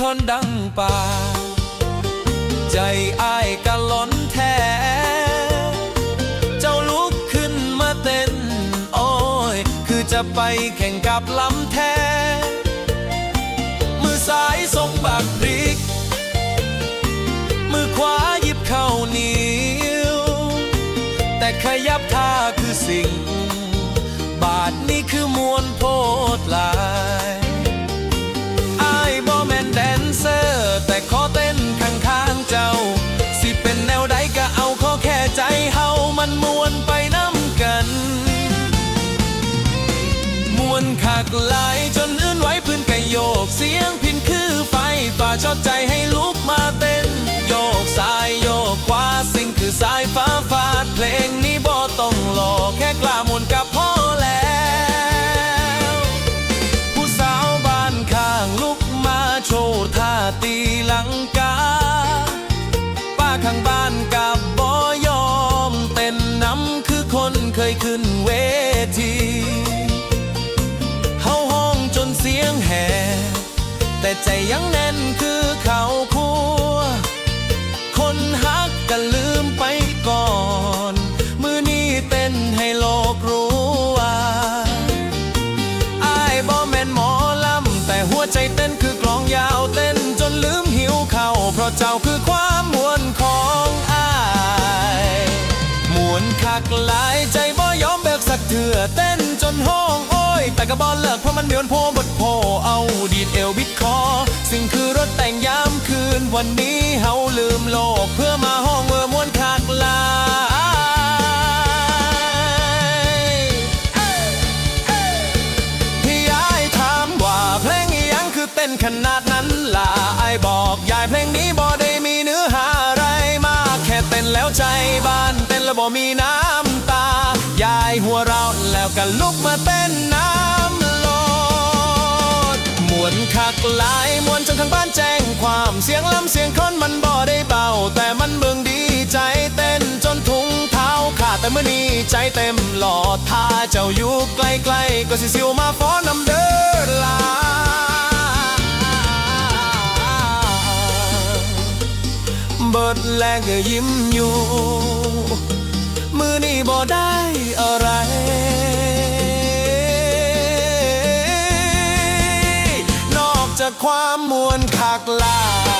คนดังป่า ใจอ้ายกะล้นแท้ เจ้าลุกขึ้นมาเต้น โอ้ย คือจะไปแข่งกับลำแท้ มือซ้ายส่งบักพริก มือขวาหยิบเข้านียวแต่ขยับท่าคือสิ่ง บาทนี้คือมวลโพดลาย มันมวนไปน้ำกัน มวนคักลายจนอื่นไหวพื้นกะโยก เสียงพินคือไฟฝ่าชดใจให้ลุกมาเต้น โยกซ้ายโยกขวาสิ่งคือสายฟ้าฟาดเพลงนี้บ่ต้องหลอกแค่กล้ามวนกับพ่อแล้ว ผู้สาวบ้านข้างลุกมาโชว์ท่าตีลังกาป้าข้าง แต่ใจยังแน่นคือเขาคั่วคนฮักก็ลืมไปก่อน มือนี้เต้นให้โลกรู้ว่าอายบ่แมนหมอลำ แต่หัวใจเต้นคือกลองยาวเต้นจนลืมหิวเข่าเพราะเจ้าคือความมวลของอายมวนคักหลายใจบ่ยอมเบิกสักเถื่อเต้นจนห้องโอ้ย แต่ก็บ่เลิกเพราะมันเดือนโพบดโพเอาดีดเอวบิ วันนี้เฮาลืมโลก เพื่อมาห้องเมื่อมวนคักลายพี่ยายถามว่าเพลงอีหยังคือเต้นขนาดนั้นล่ะไอบอกยายเพลงนี้บ่ได้มีเนื้อหาอะไรมาก แค่เต้นแล้วใจบาน เต้นแล้วบ่มีน้ำตา ยายหัวเราะแล้วก็ลุกมาเต้นน้ำลดมวนคักลา ความเสียงลำเสียงคอนมันบ่ได้เบา แต่มันเบิ่งดีใจเต้นจนถุงเท้าขาดแต่เมื่อนี้ใจเต็มหลอดถ้าเจ้าอยู่ใกล้ๆก็สิสิวมาฟ้อนนำเด้อลาเบิดแลกก็ยิ้มอยู่ มือนี่บ่ได้อะไร ความมวนคักลา